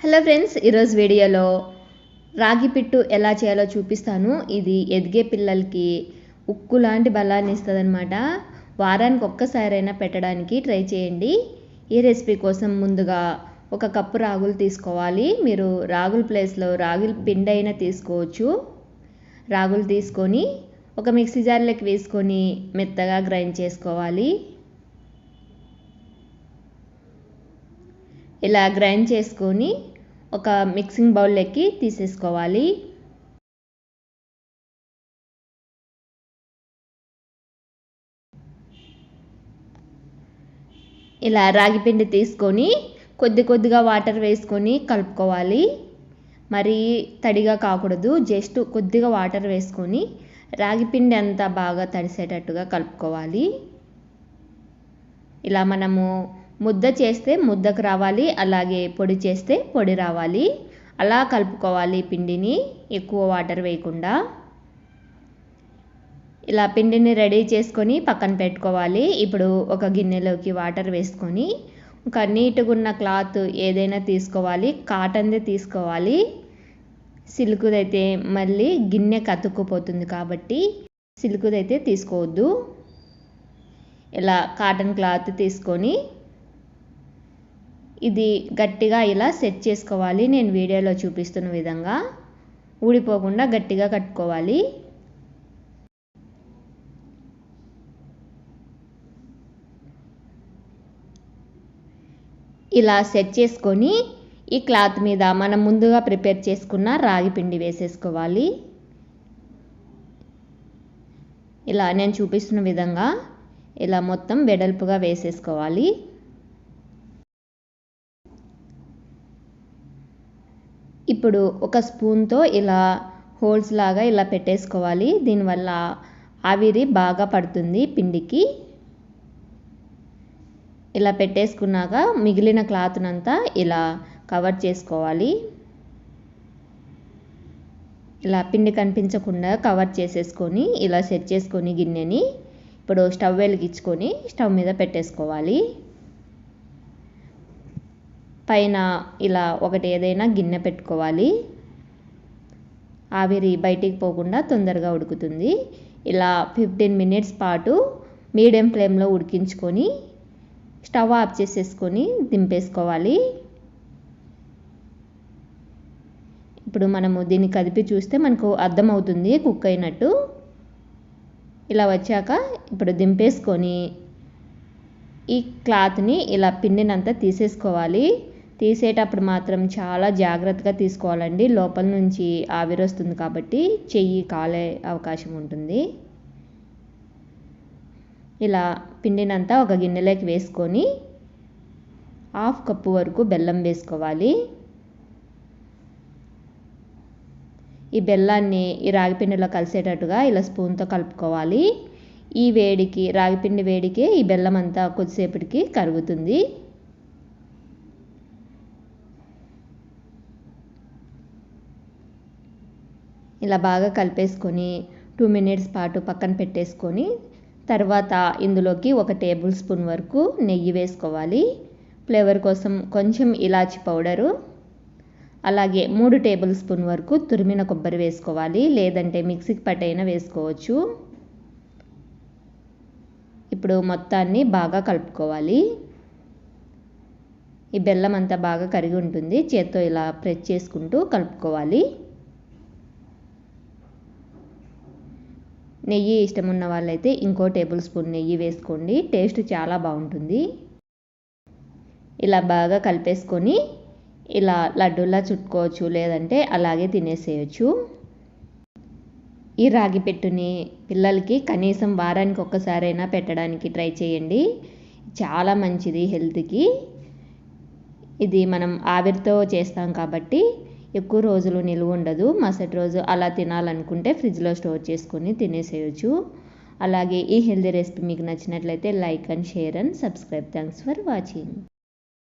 Hello friends ఈరోజు వీడియోలో రాగి పిట్టు ఎలా చేయాలో చూపిస్తాను. ఇది ఎదిగే పిల్లలకి ఉక్కు లాంటి బలాన్ని ఇస్తుందన్నమాట. వారానికి ఒక్కసారైనా పెట్టడానికి ట్రై చేయండి. ఈ రెసిపీ కోసం ముందుగా ఒక కప్పు రాగులు తీసుకోవాలి. మీరు రాగుల ప్లేస్లో రాగుల పిండి అయినా తీసుకోవచ్చు. రాగులు తీసుకొని ఒక మిక్సీ జార్లోకి వేసుకొని మెత్తగా గ్రైండ్ చేసుకోవాలి. ఇలా గ్రైండ్ చేసుకొని ఒక మిక్సింగ్ బౌల్లోకి తీసేసుకోవాలి. ఇలా రాగి పిండి తీసుకొని కొద్ది కొద్దిగా వాటర్ వేసుకొని కలుపుకోవాలి. మరి తడిగా కాకూడదు జస్ట్ కొద్దిగా వాటర్ వేసుకొని రాగి పిండి అంతా బాగా తడిసేటట్టుగా కలుపుకోవాలి. ఇలా మనము ముద్ద చేస్తే ముద్దకు రావాలి అలాగే పొడి చేస్తే పొడి రావాలి. అలా కలుపుకోవాలి పిండిని ఎక్కువ వాటర్ వేయకుండా. ఇలా పిండిని రెడీ చేసుకొని పక్కన పెట్టుకోవాలి. ఇప్పుడు ఒక గిన్నెలోకి వాటర్ వేసుకొని ఒక నీట్గా ఉన్న క్లాత్ ఏదైనా తీసుకోవాలి కాటన్దే తీసుకోవాలి. సిల్కుదైతే మళ్ళీ గిన్నె కతుక్కుపోతుంది కాబట్టి సిల్కుదైతే తీసుకోవద్దు. ఇలా కాటన్ క్లాత్ తీసుకొని ఇది గట్టిగా ఇలా సెట్ చేసుకోవాలి. నేను వీడియోలో చూపిస్తున్న విధంగా ఊడిపోకుండా గట్టిగా కట్టుకోవాలి. ఇలా సెట్ చేసుకొని ఈ క్లాత్ మీద మనం ముందుగా ప్రిపేర్ చేసుకున్న రాగి పిండి వేసేసుకోవాలి. ఇలా నేను చూపిస్తున్న విధంగా ఇలా మొత్తం వెడల్పుగా వేసేసుకోవాలి. ఇప్పుడు ఒక స్పూన్తో ఇలా హోల్స్ లాగా ఇలా పెట్టేసుకోవాలి. దీనివల్ల ఆవిరి బాగా పడుతుంది పిండికి. ఇలా పెట్టేసుకున్నాక మిగిలిన క్లాత్నంతా ఇలా కవర్ చేసుకోవాలి. ఇలా పిండి కనిపించకుండా కవర్ చేసేసుకొని ఇలా సెట్ చేసుకొని గిన్నెని ఇప్పుడు స్టవ్ వెలిగించుకొని స్టవ్ మీద పెట్టేసుకోవాలి. పైన ఇలా ఒకటి ఏదైనా గిన్నె పెట్టుకోవాలి. ఆవిరి బయటికి పోకుండా తొందరగా ఉడుకుతుంది. ఇలా ఫిఫ్టీన్ మినిట్స్ పాటు మీడియం ఫ్లేమ్లో ఉడికించుకొని స్టవ్ ఆఫ్ చేసేసుకొని దింపేసుకోవాలి. ఇప్పుడు మనము దీన్ని కదిపి చూస్తే మనకు అర్థమవుతుంది కుక్ అయినట్టు. ఇలా వచ్చాక ఇప్పుడు దింపేసుకొని ఈ క్లాత్ని ఇలా పిండినంతా తీసేసుకోవాలి. తీసేటప్పుడు మాత్రం చాలా జాగ్రత్తగా తీసుకోవాలండి. లోపల నుంచి ఆవిరి వస్తుంది కాబట్టి చెయ్యి కాలే అవకాశం ఉంటుంది. ఇలా పిండినంతా ఒక గిన్నెలోకి వేసుకొని హాఫ్ కప్పు వరకు బెల్లం వేసుకోవాలి. ఈ బెల్లాన్ని ఈ రాగిపిండిలో కలిసేటట్టుగా ఇలా స్పూన్తో కలుపుకోవాలి. ఈ వేడికి రాగిపిండి వేడికి ఈ బెల్లం అంతా కొద్దిసేపటికి కరుగుతుంది. ఇలా బాగా కలిపేసుకొని టూ మినిట్స్ పాటు పక్కన పెట్టేసుకొని తర్వాత ఇందులోకి ఒక టేబుల్ స్పూన్ వరకు నెయ్యి వేసుకోవాలి. ఫ్లేవర్ కోసం కొంచెం ఇలాచి పౌడరు. అలాగే మూడు టేబుల్ స్పూన్ వరకు తురిమిన కొబ్బరి వేసుకోవాలి. లేదంటే మిక్సీకి పట్టైనా వేసుకోవచ్చు. ఇప్పుడు మొత్తాన్ని బాగా కలుపుకోవాలి. ఈ బెల్లం అంతా బాగా కరిగి ఉంటుంది. చేత్తో ఇలా ప్రెస్ చేసుకుంటూ కలుపుకోవాలి. నెయ్యి ఇష్టం ఉన్న వాళ్ళైతే ఇంకో టేబుల్ స్పూన్ నెయ్యి వేసుకోండి. టేస్ట్ చాలా బాగుంటుంది. ఇలా బాగా కలిపేసుకొని ఇలా లడ్డూలా చుట్టుకోవచ్చు లేదంటే అలాగే తినేసేయచ్చు. ఈ రాగి పెట్టుని పిల్లలకి కనీసం వారానికి ఒక్కసారైనా పెట్టడానికి ట్రై చేయండి. చాలా మంచిది హెల్త్కి. ఇది మనం ఆవిరితో చేస్తాం కాబట్టి ఎక్కువ రోజులు నిలువ ఉండదు. మరుసటి రోజు అలా తినాలనుకుంటే ఫ్రిడ్జ్లో స్టోర్ చేసుకొని తినేసేయచ్చు. అలాగే ఈ హెల్తీ రెసిపీ మీకు నచ్చినట్లయితే like and share and subscribe. Thanks for watching.